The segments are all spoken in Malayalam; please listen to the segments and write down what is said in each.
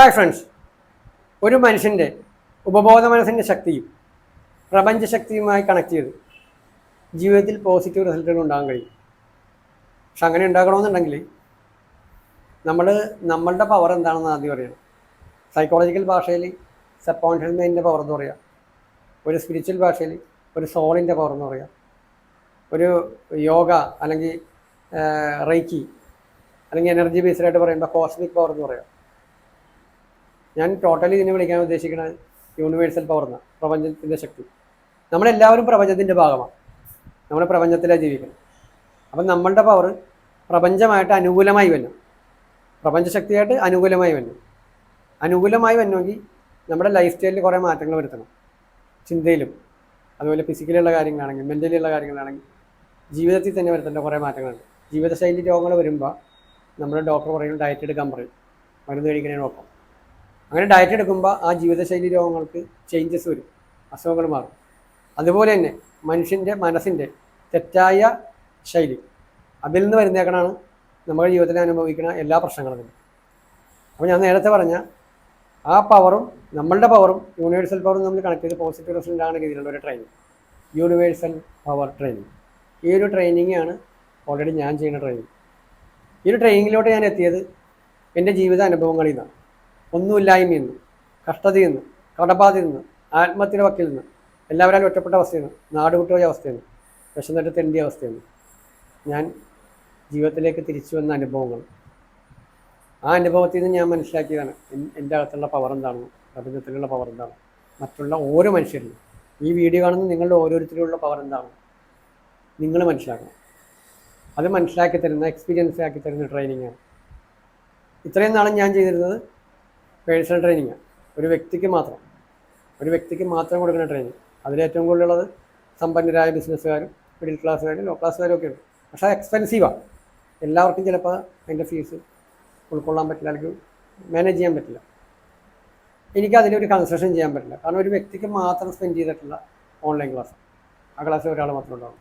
ഹായ് ഫ്രണ്ട്സ് ഒരു മനുഷ്യന്റെ ഉപബോധ മനസ്സിന്റെ ശക്തിയും പ്രപഞ്ച ശക്തിയുമായി കണക്ട് ചെയ്ത് ജീവിതത്തിൽ പോസിറ്റീവ് റിസൾട്ടുകൾ ഉണ്ടാകാൻ കഴിയും. പക്ഷെ അങ്ങനെ ഉണ്ടാക്കണമെന്നുണ്ടെങ്കിൽ നമ്മൾ നമ്മളുടെ പവർ എന്താണെന്ന് ആദ്യം അറിയണം. സൈക്കോളജിക്കൽ ഭാഷയിൽ സബ് കോൺഷ്യസ് മൈൻഡിന്റെ പവർ എന്ന് പറയാം. ഒരു സ്പിരിച്വൽ ഭാഷയിൽ ഒരു സോളിന്റെ പവർ എന്ന് പറയാം. ഒരു യോഗ അല്ലെങ്കിൽ റൈക്കി അല്ലെങ്കിൽ എനർജി ബേസ്ഡായിട്ട് പറയുമ്പോൾ കോസ്മിക് പവർ എന്ന് പറയാം. ഞാൻ ടോട്ടലി ഇതിനെ വിളിക്കാൻ ഉദ്ദേശിക്കുന്ന യൂണിവേഴ്സൽ പവർ എന്ന പ്രപഞ്ചത്തിന്റെ ശക്തി. നമ്മളെല്ലാവരും പ്രപഞ്ചത്തിന്റെ ഭാഗമാണ്. നമ്മൾ പ്രപഞ്ചത്തിലാണ് ജീവിക്കുന്നത്. അപ്പം നമ്മളുടെ പവർ പ്രപഞ്ചമായിട്ട് അനുകൂലമായി വന്നു. പ്രപഞ്ചശക്തിയായിട്ട് അനുകൂലമായി വന്നു. അനുകൂലമായി വന്നുവെങ്കിൽ നമ്മുടെ ലൈഫ് സ്റ്റൈലിൽ കുറേ മാറ്റങ്ങൾ വരുത്തണം. ചിന്തയിലും അതുപോലെ ഫിസിക്കലുള്ള കാര്യങ്ങളാണെങ്കിൽ മെന്റലിയുള്ള കാര്യങ്ങളാണെങ്കിൽ ജീവിതത്തിൽ തന്നെ വരുത്തേണ്ട കുറേ മാറ്റങ്ങളുണ്ട്. ജീവിതശൈലി രോഗങ്ങൾ വരുമ്പോൾ നമ്മുടെ ഡോക്ടർ പറയും ഡയറ്റ് എടുക്കാൻ പറയും. മരുന്ന് കഴിക്കണേ നോക്കാം അങ്ങനെ ഡയറ്റ് എടുക്കുമ്പോൾ ആ ജീവിതശൈലി രോഗങ്ങൾക്ക് ചേഞ്ചസ് വരും. അസുഖങ്ങൾ മാറും. അതുപോലെ തന്നെ മനുഷ്യന്റെ മനസ്സിന്റെ തെറ്റായ ശൈലി. അതിൽ നിന്ന് വരുന്നേക്കണാണ് നമ്മുടെ ജീവിതത്തിൽ അനുഭവിക്കുന്ന എല്ലാ പ്രശ്നങ്ങളും. അപ്പോൾ ഞാൻ നേരത്തെ പറഞ്ഞ ആ പവറും നമ്മളുടെ പവറും യൂണിവേഴ്സൽ പവറും നമ്മൾ കണക്ട് ചെയ്ത് പോസിറ്റീവ് റിസൾട്ട് ആണ് രീതിയിലുള്ള ഒരു ട്രെയിനിങ് യൂണിവേഴ്സൽ പവർ ട്രെയിനിങ് ഈ ഒരു ട്രെയിനിങ് ആണ് ഓൾറെഡി ഞാൻ ചെയ്യുന്ന ട്രെയിനിങ് ഈ ഒരു ട്രെയിനിങ്ങിലോട്ട് ഞാൻ എത്തിയത് എന്റെ ജീവിത അനുഭവങ്ങളിൽ നിന്നാണ്. ഒന്നുമില്ലായ്മയിൽ നിന്ന് കഷ്ടതയിൽ നിന്ന് കടബാധയിൽ നിന്ന് ആത്മഹത്യയുടെ വക്കിൽ നിന്ന് എല്ലാവരും ഒറ്റപ്പെട്ട അവസ്ഥയിൽ നിന്ന് നാട് വിട്ടുപോയ അവസ്ഥയിൽ നിന്ന് വിശന്നിട്ട് തെണ്ടിയ അവസ്ഥയാണ്. ഞാൻ ജീവിതത്തിലേക്ക് തിരിച്ചു വന്ന അനുഭവങ്ങൾ. ആ അനുഭവത്തിൽ നിന്ന് ഞാൻ മനസ്സിലാക്കിയതാണ് എന്റെ അകത്തുള്ള പവർ എന്താണ് പ്രപഞ്ചത്തിലുള്ള പവർ എന്താണ് മറ്റുള്ള ഓരോ മനുഷ്യരിലും. ഈ വീഡിയോ കാണുന്ന നിങ്ങളുടെ ഓരോരുത്തരുള്ള പവർ എന്താണ് നിങ്ങൾ മനസ്സിലാക്കണം. അത് മനസ്സിലാക്കി തരുന്ന എക്സ്പീരിയൻസ് ആക്കി തരുന്ന ട്രെയിനിങ്ങാണ് ഇത്രയും നാളും ഞാൻ ചെയ്തിരുന്നത് പേഴ്സണൽ ട്രെയിനിങ്ങാണ് ഒരു വ്യക്തിക്ക് മാത്രം ഒരു വ്യക്തിക്ക് മാത്രം കൊടുക്കുന്ന ട്രെയിനിങ്. അതിലേറ്റവും കൂടുതലുള്ളത് സമ്പന്നരായ ബിസിനസ്സുകാരും മിഡിൽ ക്ലാസ്സുകാരും ലോ ക്ലാസ്സുകാരും ഒക്കെ ഉണ്ട് പക്ഷേ എക്സ്പെൻസീവാണ് എല്ലാവർക്കും ചിലപ്പോൾ അതിന്റെ ഫീസ് ഉൾക്കൊള്ളാൻ പറ്റില്ല അല്ലെങ്കിൽ മാനേജ് ചെയ്യാൻ പറ്റില്ല. എനിക്ക് അതിലൊരു കൺസെഷൻ ചെയ്യാൻ പറ്റില്ല. കാരണം ഒരു വ്യക്തിക്ക് മാത്രം സ്പെൻഡ് ചെയ്തിട്ടുള്ള ഓൺലൈൻ ക്ലാസ് ആ ക്ലാസ് ഒരാൾ മാത്രം ഉണ്ടാവും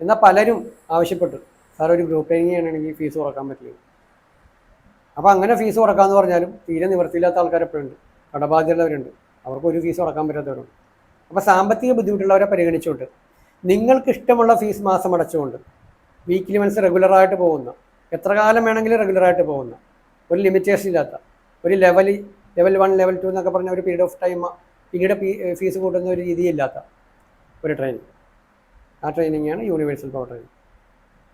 എന്നാൽ പലരും ആവശ്യപ്പെട്ടു. സാർ ഒരു ഗ്രൂപ്പ് ട്രെയിനിങ് ചെയ്യണമെങ്കിൽ ഫീസ് കുറയ്ക്കാൻ പറ്റില്ല. അപ്പോൾ അങ്ങനെ ഫീസ് കുറക്കാമെന്ന് പറഞ്ഞാലും തീരെ നിവൃത്തിയില്ലാത്ത ആൾക്കാരെപ്പോഴുണ്ട് കടബാധ്യതയുള്ളവരുണ്ട്. അവർക്ക് ഒരു ഫീസ് കുറയ്ക്കാൻ പറ്റാത്തവരുണ്ട്. അപ്പോൾ സാമ്പത്തിക ബുദ്ധിമുട്ടുള്ളവരെ പരിഗണിച്ചുകൊണ്ട് നിങ്ങൾക്ക് ഇഷ്ടമുള്ള ഫീസ് മാസം അടച്ചുകൊണ്ട് വീക്കിലി മനസ്സ് റെഗുലറായിട്ട് പോകുന്ന എത്ര കാലം വേണമെങ്കിലും റെഗുലറായിട്ട് പോകുന്ന ഒരു ലിമിറ്റേഷൻ ഇല്ലാത്ത ഒരു level level one level two എന്നൊക്കെ പറഞ്ഞ ഒരു പീരീഡ് ഓഫ് ടൈം പിന്നീട് ഫീസ് കൂട്ടുന്ന ഒരു രീതിയില്ലാത്ത ഒരു ട്രെയിനിങ് ആ ട്രെയിനിങ്ങാണ് യൂണിവേഴ്സൽ പവർ ട്രെയിനിങ്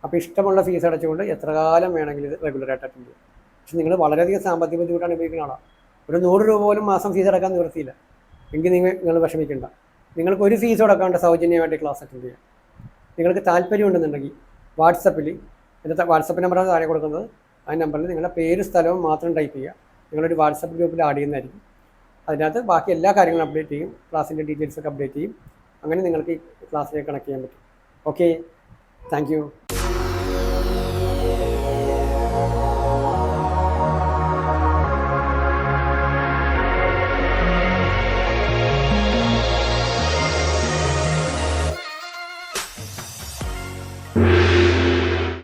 അപ്പോൾ ഇഷ്ടമുള്ള ഫീസ് അടച്ചുകൊണ്ട് എത്ര കാലം വേണമെങ്കിലും ഇത് റെഗുലറായിട്ട് അറ്റൻഡ് ചെയ്യാം. പക്ഷെ നിങ്ങൾ വളരെയധികം സാമ്പത്തിക ബുദ്ധിമുട്ടാണ് ഉപയോഗിക്കുന്ന ആളാണ് ഒരു നൂറ് രൂപ പോലും മാസം ഫീസ് അടക്കാൻ നിവൃത്തിയില്ല. എങ്കിൽ നിങ്ങൾ നിങ്ങൾ വിഷമിക്കേണ്ട. നിങ്ങൾക്ക് ഒരു ഫീസ് അടക്കാണ്ട് സൗജന്യമായിട്ട് ക്ലാസ് അറ്റൻഡ് ചെയ്യാം. നിങ്ങൾക്ക് താല്പര്യമുണ്ടെന്നുണ്ടെങ്കിൽ വാട്സപ്പിൽ എന്റെ വാട്സപ്പ് നമ്പറാണ് താഴെ കൊടുക്കുന്നത്. ആ നമ്പറിൽ നിങ്ങളുടെ പേര് സ്ഥലവും മാത്രം ടൈപ്പ് ചെയ്യുക. നിങ്ങളൊരു വാട്സപ്പ് ഗ്രൂപ്പിൽ ആഡ് ചെയ്യുന്നതായിരിക്കും. അതിനകത്ത് ബാക്കി എല്ലാ കാര്യങ്ങളും അപ്ഡേറ്റ് ചെയ്യും. ക്ലാസ്സിന്റെ ഡീറ്റെയിൽസൊക്കെ അപ്ഡേറ്റ് ചെയ്യും. അങ്ങനെ നിങ്ങൾക്ക് ഈ ക്ലാസ്സിലേക്ക് കണക്ട് ചെയ്യാൻ പറ്റും. Okay thank